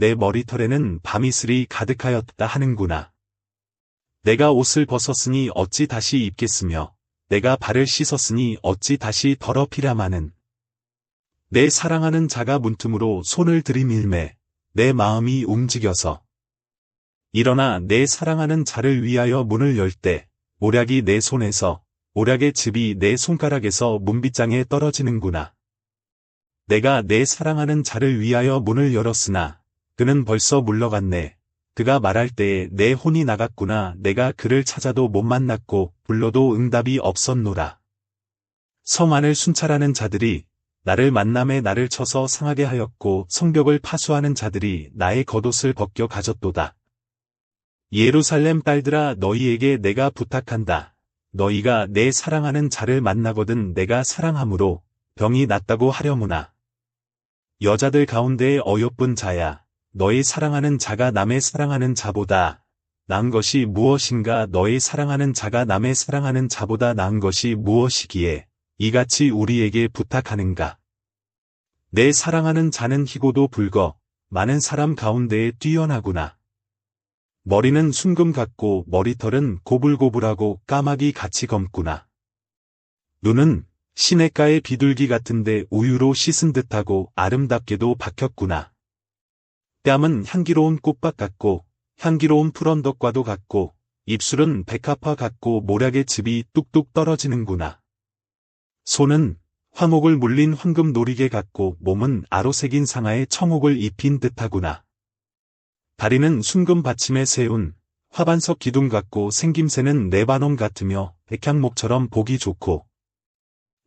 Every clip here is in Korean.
내 머리털에는 밤이슬이 가득하였다 하는구나. 내가 옷을 벗었으니 어찌 다시 입겠으며 내가 발을 씻었으니 어찌 다시 더럽히라마는 내 사랑하는 자가 문틈으로 손을 들이밀매 내 마음이 움직여서 일어나 내 사랑하는 자를 위하여 문을 열때 모략이 내 손에서 모략의 즙이 내 손가락에서 문빗장에 떨어지는구나. 내가 내 사랑하는 자를 위하여 문을 열었으나 그는 벌써 물러갔네. 그가 말할 때에 내 혼이 나갔구나. 내가 그를 찾아도 못 만났고 불러도 응답이 없었노라. 성 안을 순찰하는 자들이 나를 만남에 나를 쳐서 상하게 하였고 성벽을 파수하는 자들이 나의 겉옷을 벗겨 가졌도다. 예루살렘 딸들아 너희에게 내가 부탁한다. 너희가 내 사랑하는 자를 만나거든 내가 사랑함으로 병이 낫다고 하려무나. 여자들 가운데 어여쁜 자야. 너희 사랑하는 자가 남의 사랑하는 자보다 나은 것이 무엇인가 너희 사랑하는 자가 남의 사랑하는 자보다 나은 것이 무엇이기에 이같이 우리에게 부탁하는가. 내 사랑하는 자는 희고도 불거 많은 사람 가운데에 뛰어나구나. 머리는 순금 같고 머리털은 고불고불하고 까마귀 같이 검구나. 눈은 시냇가의 비둘기 같은데 우유로 씻은 듯하고 아름답게도 박혔구나. 뺨은 향기로운 꽃밭 같고 향기로운 풀언덕과도 같고 입술은 백합화 같고 모략의 즙이 뚝뚝 떨어지는구나. 손은 화목을 물린 황금 놀이개 같고 몸은 아로색인 상하에 청옥을 입힌 듯하구나. 다리는 순금 받침에 세운 화반석 기둥 같고 생김새는 네바논 같으며 백향목처럼 보기 좋고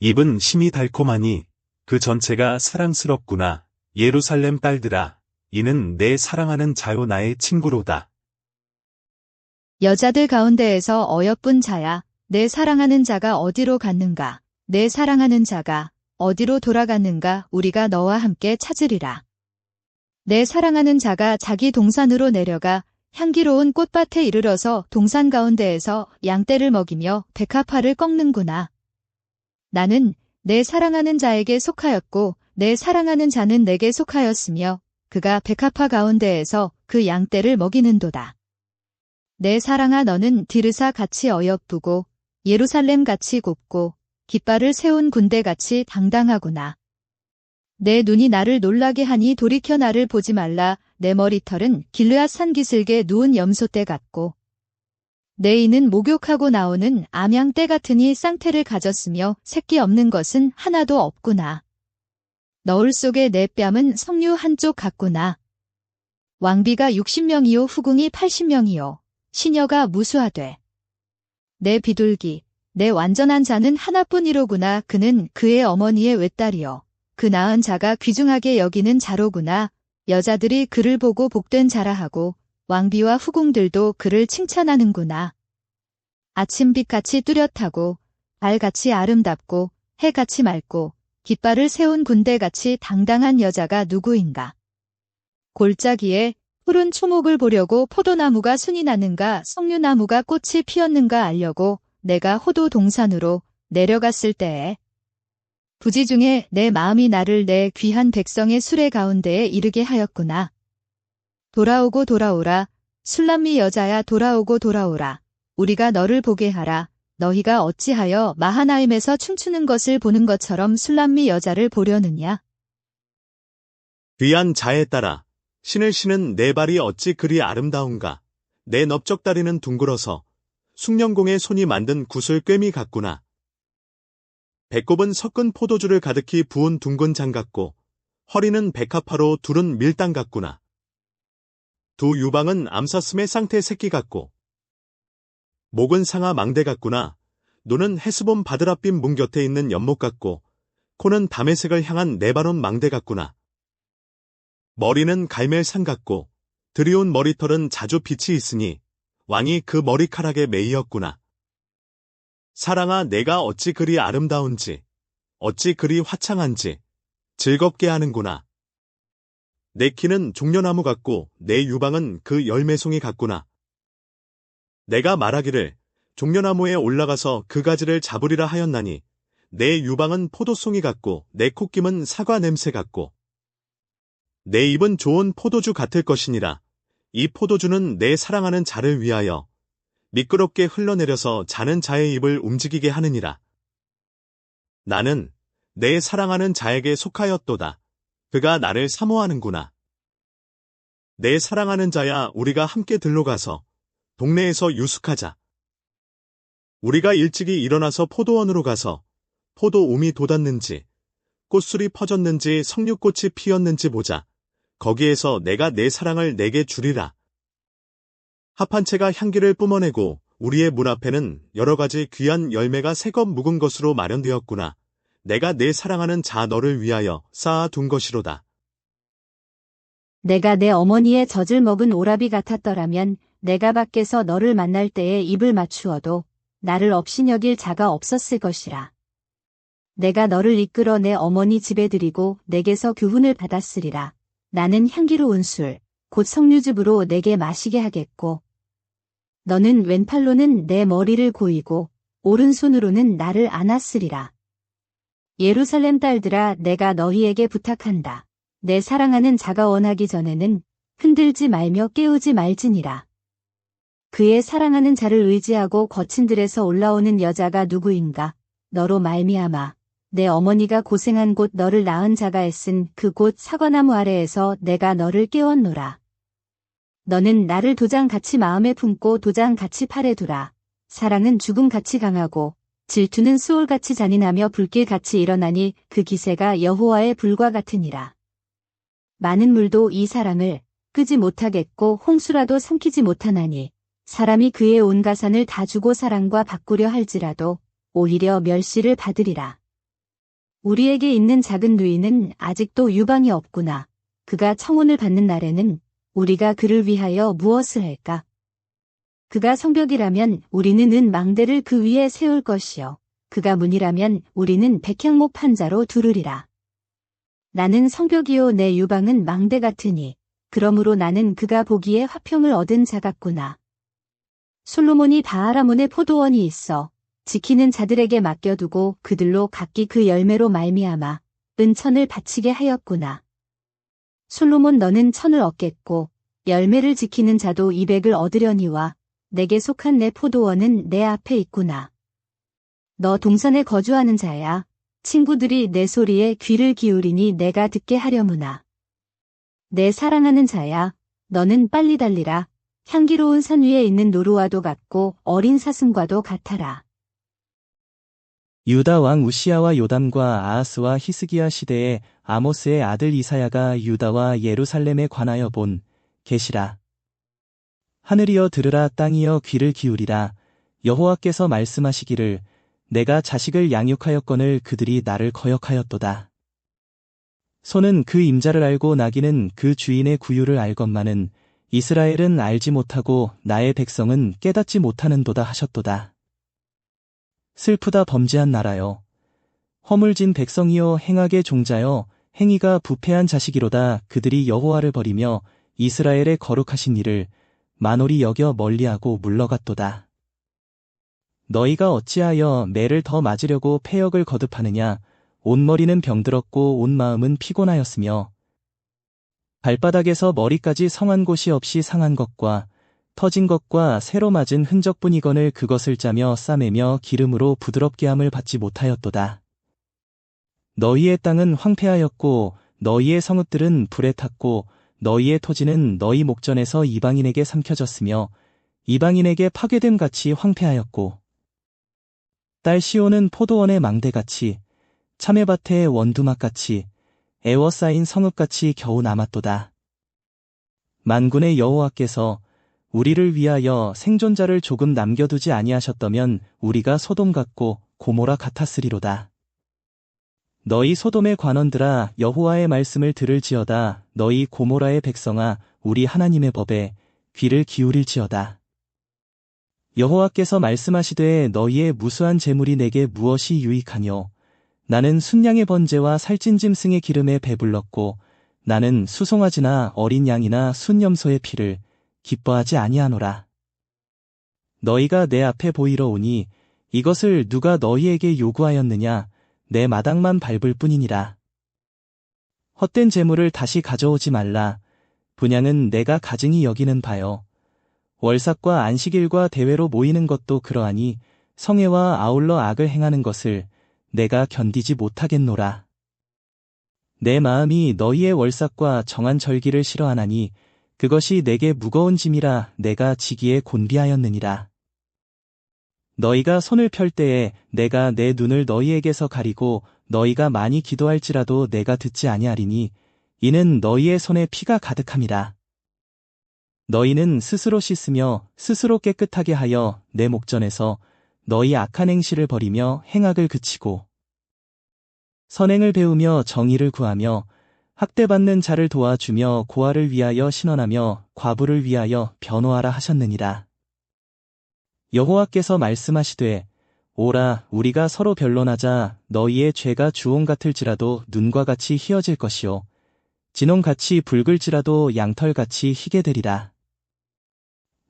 입은 심이 달콤하니 그 전체가 사랑스럽구나. 예루살렘 딸들아 이는 내 사랑하는 자요 나의 친구로다. 여자들 가운데에서 어여쁜 자야, 내 사랑하는 자가 어디로 갔는가? 내 사랑하는 자가 어디로 돌아갔는가? 우리가 너와 함께 찾으리라. 내 사랑하는 자가 자기 동산으로 내려가 향기로운 꽃밭에 이르러서 동산 가운데에서 양떼를 먹이며 백합화를 꺾는구나. 나는 내 사랑하는 자에게 속하였고 내 사랑하는 자는 내게 속하였으며 그가 백합화 가운데에서 그 양떼를 먹이는도다. 내 사랑아 너는 디르사 같이 어여쁘고 예루살렘 같이 곱고 깃발을 세운 군대 같이 당당하구나. 내 눈이 나를 놀라게 하니 돌이켜 나를 보지 말라. 내 머리털은 길르앗 산기슭에 누운 염소떼 같고 내 이는 목욕하고 나오는 암양떼 같으니 쌍태를 가졌으며 새끼 없는 것은 하나도 없구나. 너울 속의 내 뺨은 석류 한쪽 같구나. 왕비가 60명이요 후궁이 80명이요. 시녀가 무수하되. 내 비둘기, 내 완전한 자는 하나뿐이로구나. 그는 그의 어머니의 외딸이요. 그 낳은 자가 귀중하게 여기는 자로구나. 여자들이 그를 보고 복된 자라 하고 왕비와 후궁들도 그를 칭찬하는구나. 아침빛같이 뚜렷하고 발같이 아름답고 해같이 맑고 깃발을 세운 군대같이 당당한 여자가 누구인가. 골짜기에 푸른 초목을 보려고 포도나무가 순이 나는가 석류나무가 꽃이 피었는가 알려고 내가 호도 동산으로 내려갔을 때에 부지 중에 내 마음이 나를 내 귀한 백성의 수레 가운데에 이르게 하였구나. 돌아오고 돌아오라. 술람미 여자야 돌아오고 돌아오라. 우리가 너를 보게 하라. 너희가 어찌하여 마하나임에서 춤추는 것을 보는 것처럼 술람미 여자를 보려느냐? 귀한 자에 따라 신을 신은 내 발이 어찌 그리 아름다운가. 내 넓적다리는 둥글어서 숭령공의 손이 만든 구슬 꿰미 같구나. 배꼽은 섞은 포도주를 가득히 부은 둥근 장 같고 허리는 백합화로 둘은 밀당 같구나. 두 유방은 암사슴의 쌍태 새끼 같고 목은 상아 망대 같구나. 눈은 해수본 바드라빛 문 곁에 있는 연못 같고 코는 담의색을 향한 네바논 망대 같구나. 머리는 갈멜산 같고 드리운 머리털은 자주 빛이 있으니 왕이 그 머리카락에 매이었구나. 사랑아 내가 어찌 그리 아름다운지, 어찌 그리 화창한지 즐겁게 하는구나. 내 키는 종려나무 같고 내 유방은 그 열매송이 같구나. 내가 말하기를 종려나무에 올라가서 그 가지를 잡으리라 하였나니 내 유방은 포도송이 같고 내 콧김은 사과 냄새 같고 내 입은 좋은 포도주 같을 것이니라. 이 포도주는 내 사랑하는 자를 위하여 미끄럽게 흘러내려서 자는 자의 입을 움직이게 하느니라. 나는 내 사랑하는 자에게 속하였도다. 그가 나를 사모하는구나. 내 사랑하는 자야 우리가 함께 들러가서 동네에서 유숙하자. 우리가 일찍이 일어나서 포도원으로 가서 포도 움이 돋았는지 꽃술이 퍼졌는지 석류꽃이 피었는지 보자. 거기에서 내가 내 사랑을 내게 주리라. 합한채가 향기를 뿜어내고 우리의 문 앞에는 여러 가지 귀한 열매가 새것 묵은 것으로 마련되었구나. 내가 내 사랑하는 자 너를 위하여 쌓아둔 것이로다. 내가 내 어머니의 젖을 먹은 오라비 같았더라면 내가 밖에서 너를 만날 때에 입을 맞추어도 나를 업신여길 자가 없었을 것이라. 내가 너를 이끌어 내 어머니 집에 들이고 내게서 교훈을 받았으리라. 나는 향기로운 술, 곧 석류즙으로 내게 마시게 하겠고, 너는 왼팔로는 내 머리를 고이고, 오른손으로는 나를 안았으리라. 예루살렘 딸들아 내가 너희에게 부탁한다. 내 사랑하는 자가 원하기 전에는 흔들지 말며 깨우지 말지니라. 그의 사랑하는 자를 의지하고 거친 들에서 올라오는 여자가 누구인가? 너로 말미암아 내 어머니가 고생한 곳 너를 낳은 자가 애쓴 그곳 사과나무 아래에서 내가 너를 깨웠노라. 너는 나를 도장같이 마음에 품고 도장같이 팔에 두라. 사랑은 죽음같이 강하고 질투는 수월같이 잔인하며 불길같이 일어나니 그 기세가 여호와의 불과 같으니라. 많은 물도 이 사랑을 끄지 못하겠고 홍수라도 삼키지 못하나니 사람이 그의 온 가산을 다 주고 사랑과 바꾸려 할지라도 오히려 멸시를 받으리라. 우리에게 있는 작은 누이는 아직도 유방이 없구나. 그가 청혼을 받는 날에는 우리가 그를 위하여 무엇을 할까? 그가 성벽이라면 우리는 은 망대를 그 위에 세울 것이요. 그가 문이라면 우리는 백향목 판자로 두르리라. 나는 성벽이요 내 유방은 망대 같으니 그러므로 나는 그가 보기에 화평을 얻은 자 같구나. 솔로몬이 바하라문의 포도원이 있어 지키는 자들에게 맡겨두고 그들로 각기 그 열매로 말미암아 은천을 바치게 하였구나. 솔로몬 너는 천을 얻겠고 열매를 지키는 자도 이백을 얻으려니와 내게 속한 내 포도원은 내 앞에 있구나. 너 동산에 거주하는 자야. 친구들이 내 소리에 귀를 기울이니 내가 듣게 하려무나. 내 사랑하는 자야. 너는 빨리 달리라. 향기로운 산 위에 있는 노루와도 같고 어린 사슴과도 같아라. 유다 왕 우시아와 요담과 아하스와 히스기야 시대에 아모스의 아들 이사야가 유다와 예루살렘에 관하여 본 계시라. 하늘이여 들으라 땅이여 귀를 기울이라 여호와께서 말씀하시기를 내가 자식을 양육하였거늘 그들이 나를 거역하였도다. 소는 그 임자를 알고 나귀는 그 주인의 구유를 알건만은 이스라엘은 알지 못하고 나의 백성은 깨닫지 못하는도다 하셨도다. 슬프다 범죄한 나라여. 허물진 백성이여 행악의 종자여 행위가 부패한 자식이로다 그들이 여호와를 버리며 이스라엘의 거룩하신 일을 만홀히 여겨 멀리하고 물러갔도다. 너희가 어찌하여 매를 더 맞으려고 폐역을 거듭하느냐 온 머리는 병들었고 온 마음은 피곤하였으며 발바닥에서 머리까지 성한 곳이 없이 상한 것과 터진 것과 새로 맞은 흔적뿐이거늘 그것을 짜며 싸매며 기름으로 부드럽게 함을 받지 못하였도다. 너희의 땅은 황폐하였고 너희의 성읍들은 불에 탔고 너희의 토지는 너희 목전에서 이방인에게 삼켜졌으며 이방인에게 파괴됨 같이 황폐하였고 딸 시온은 포도원의 망대같이 참외밭의 원두막같이 애워싸인 성읍같이 겨우 남았도다. 만군의 여호와께서 우리를 위하여 생존자를 조금 남겨두지 아니하셨다면 우리가 소돔 같고 고모라 같았으리로다. 너희 소돔의 관원들아 여호와의 말씀을 들을지어다 너희 고모라의 백성아 우리 하나님의 법에 귀를 기울일지어다. 여호와께서 말씀하시되 너희의 무수한 재물이 내게 무엇이 유익하뇨 나는 순양의 번제와 살찐 짐승의 기름에 배불렀고 나는 수송아지나 어린 양이나 순염소의 피를 기뻐하지 아니하노라. 너희가 내 앞에 보이러 오니 이것을 누가 너희에게 요구하였느냐 내 마당만 밟을 뿐이니라. 헛된 재물을 다시 가져오지 말라. 분양은 내가 가증히 여기는 바요. 월삭과 안식일과 대회로 모이는 것도 그러하니 성애와 아울러 악을 행하는 것을 내가 견디지 못하겠노라. 내 마음이 너희의 월삭과 정한 절기를 싫어하나니 그것이 내게 무거운 짐이라 내가 지기에 곤비하였느니라. 너희가 손을 펼 때에 내가 내 눈을 너희에게서 가리고 너희가 많이 기도할지라도 내가 듣지 아니하리니 이는 너희의 손에 피가 가득함이라. 너희는 스스로 씻으며 스스로 깨끗하게 하여 내 목전에서 너희 악한 행실을 버리며 행악을 그치고 선행을 배우며 정의를 구하며 학대받는 자를 도와주며 고아를 위하여 신원하며 과부를 위하여 변호하라 하셨느니라. 여호와께서 말씀하시되 오라 우리가 서로 변론하자 너희의 죄가 주홍 같을지라도 눈과 같이 희어질 것이요 진홍같이 붉을지라도 양털같이 희게 되리라.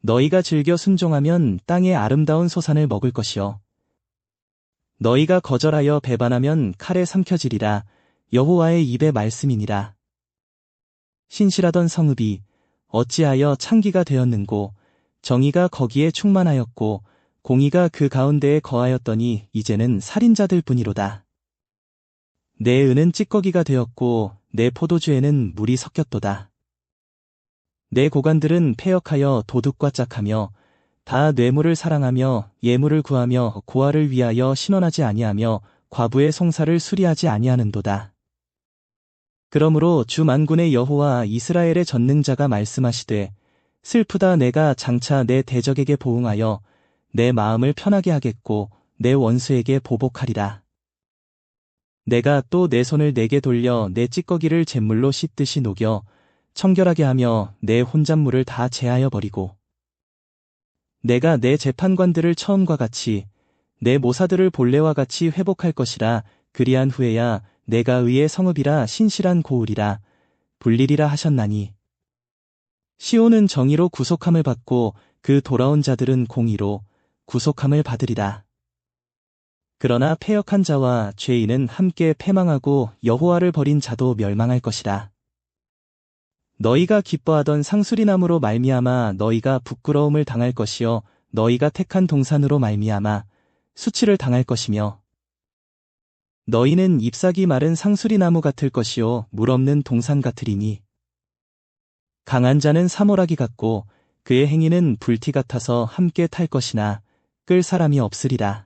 너희가 즐겨 순종하면 땅의 아름다운 소산을 먹을 것이요 너희가 거절하여 배반하면 칼에 삼켜지리라 여호와의 입의 말씀이니라. 신실하던 성읍이 어찌하여 창기가 되었는고 정의가 거기에 충만하였고 공의가 그 가운데에 거하였더니 이제는 살인자들 뿐이로다. 내 은은 찌꺼기가 되었고 내 포도주에는 물이 섞였도다. 내 고관들은 폐역하여 도둑과 짝하며 다 뇌물을 사랑하며 예물을 구하며 고아를 위하여 신원하지 아니하며 과부의 송사를 수리하지 아니하는도다. 그러므로 주 만군의 여호와 이스라엘의 전능자가 말씀하시되 슬프다 내가 장차 내 대적에게 보응하여 내 마음을 편하게 하겠고 내 원수에게 보복하리라. 내가 또 내 손을 내게 돌려 내 찌꺼기를 잿물로 씻듯이 녹여 청결하게 하며 내 혼잣물을 다 제하여 버리고 내가 내 재판관들을 처음과 같이 내 모사들을 본래와 같이 회복할 것이라 그리한 후에야 내가 의의 성읍이라 신실한 고을이라 불리리라 하셨나니 시온은 정의로 구속함을 받고 그 돌아온 자들은 공의로 구속함을 받으리라. 그러나 패역한 자와 죄인은 함께 패망하고 여호와를 버린 자도 멸망할 것이라. 너희가 기뻐하던 상수리나무로 말미암아 너희가 부끄러움을 당할 것이요 너희가 택한 동산으로 말미암아 수치를 당할 것이며 너희는 잎사귀 마른 상수리나무 같을 것이요 물 없는 동산 같으리니 강한 자는 사모라기 같고 그의 행위는 불티 같아서 함께 탈 것이나 끌 사람이 없으리라.